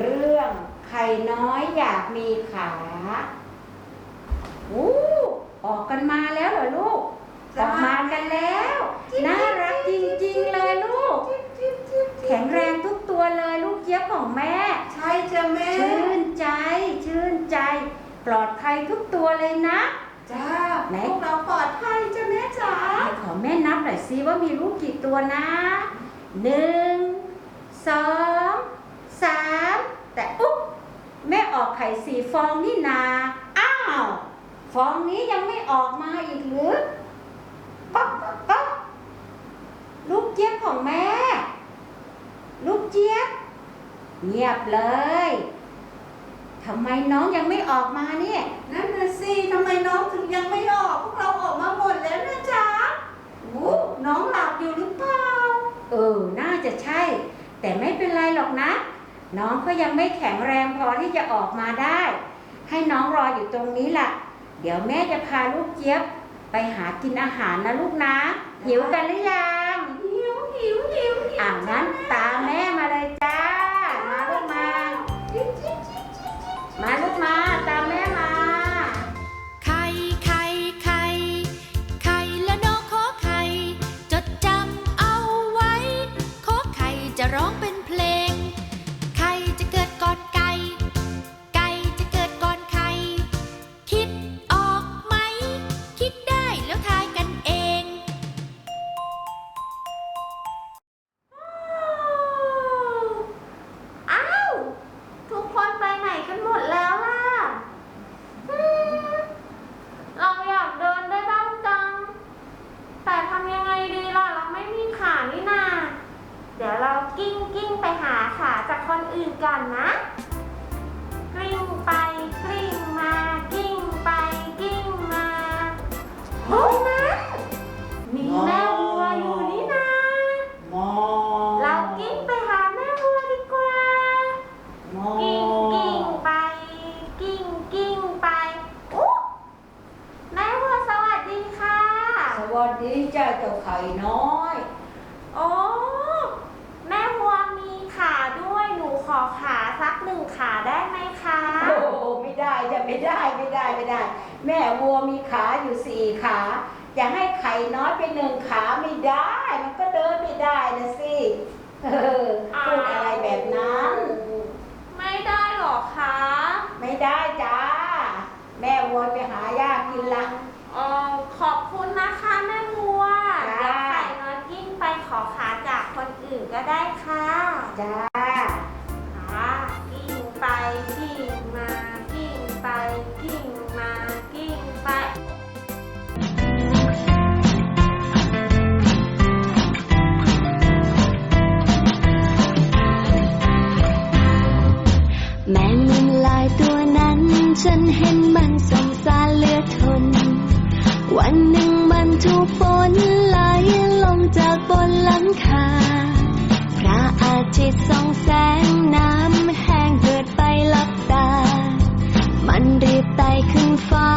เรื่องใครน้อยอยากมีขาอู้ออกกันมาแล้วเหรอลูก ออกมากันแล้ว น่ารักจริงๆเลยลูก แข็งแรงทุกตัวเลยลูกเจี๊ยบของแม่ ใช่จ้ะแม่ ชื่นใจ ชื่นใจ ปลอดภัยทุกตัวเลยนะ จ้าไหนพวกเราปลอดภัยจ้ะแม่จ๋าขอแม่นับหน่อยสิว่ามีลูกกี่ตัวนะหนึ่งสอง สามแต่อุ๊บแม่ออกไข่สี่ฟองนี่นา อ้าว ฟองนี้ยังไม่ออกมาอีกหรือก๊อกก๊อกก๊อกลูกเจี๊ยบของแม่ ลูกเจี๊ยบ เงียบเลยทำไมน้องยังไม่ออกมาเนี่ย นั่นน่ะสิทำไมน้องถึงยังไม่ออก พวกเราออกมาหมดแล้วนะจ๊ะอู้น้องหลับอยู่หรือเปล่า เออ น่าจะใช่ แต่ไม่เป็นไรหรอกนะ น้องก็ยังไม่แข็งแรงพอที่จะออกมาได้ ให้น้องรออยู่ตรงนี้ล่ะ เดี๋ยวแม่จะพาลูกเจี๊ยบไปหากินอาหารนะลูกนะ หิวกันหรือยัง หิวหิวหิวหิวอ่างั้นตามแม่ จากคนอื่นก่อนนะ ไม่ได้ไม่ได้ แม่วัวมีขาอยู่สี่ขาจะให้ไข่น้อยไปหนึ่งขาไม่ได้ มันก็เดินไม่ได้นะสิเออพูดอะไรแบบนั้น ไม่ได้หรอคะ ไม่ได้จ้า แม่วัวไปหาหญ้ากินละ ฉันเห็นมันสงสารเหลือทน วันหนึ่งมันถูกฝนไหลลงจากบนหลังคา พระอาทิตย์ส่องแสงน้ำแห้งเกิดไปลับตา มันรีบไต่ขึ้นฟ้า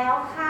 แล้วค่ะ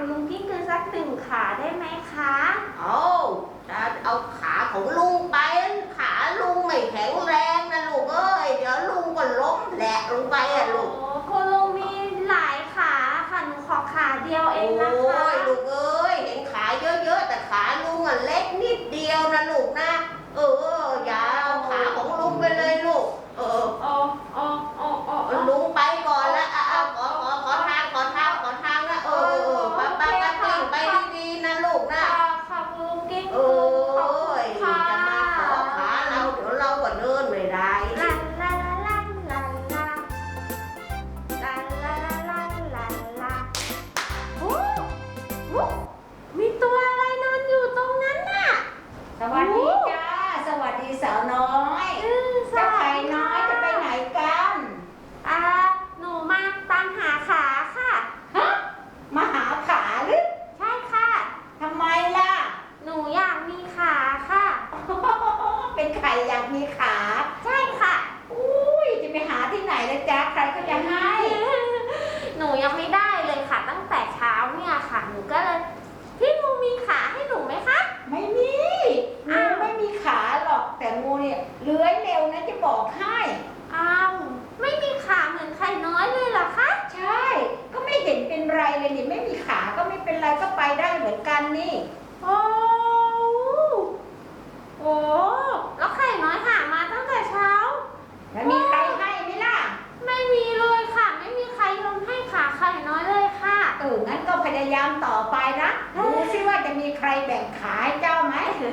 คุณลุงกิ้งกือสักหนึ่งขาได้ไหมคะเอาจะเอาขาของลุงไป ขาลุงไม่แข็งแรงนะลูกเอ้ย เดี๋ยวลุงก็ล้มแหละลงไปอะลูกคุณลุงมีหลายขาค่ะหนูขอขาเดียวเองนะคะ โอ้ยลูกเอ้ย เห็นขาเยอะๆ แต่ขาลุงอะเล็กนิดเดียวนะลูก มีตัวอะไรนอนอยู่ตรงนั้นน่ะ สวัสดีจ้า สวัสดีสาวน้อง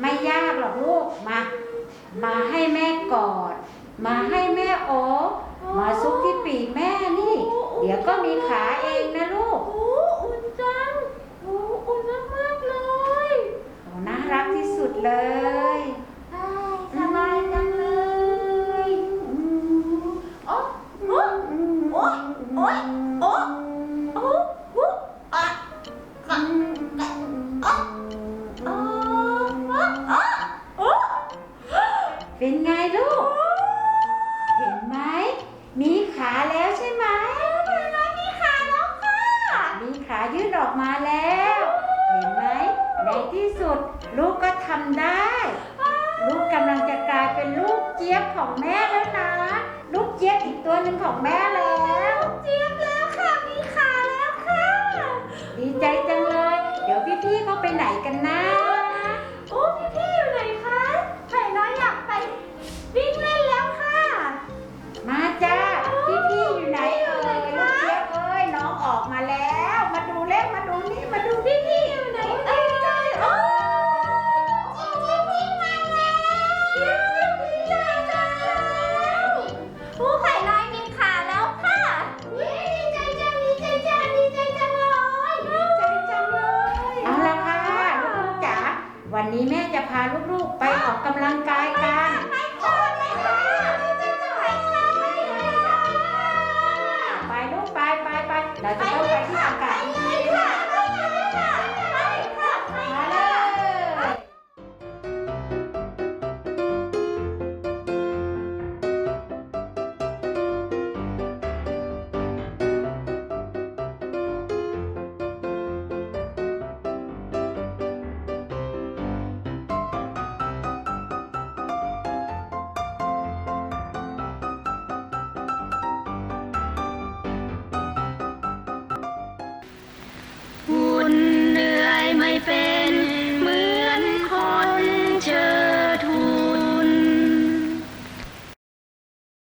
ไม่ยากหรอกลูกมา มาให้แม่กอด มาให้แม่โอมาซุกที่ปีกแม่นี่ เดี๋ยวก็มีขาเองนะลูก มาแล้ว เห็นไหมในที่สุด ลูกก็ทำได้ ลูกกำลังจะกลายเป็นลูกเจี๊ยบของแม่แล้วนะ ลูกเจี๊ยบอีกตัวหนึ่งของแม่แล้ว เจี๊ยบแล้วค่ะมีขาแล้วค่ะ ดีใจจังเลย เดี๋ยวพี่ๆเขาไปไหนกันนะ วันนี้แม่จะพาลูกๆไปออกกำลังกายกันไปก่อนเลยค่ะดีใจจังไปเลยค่ะไปลูกไปไปไปเราจะต้อง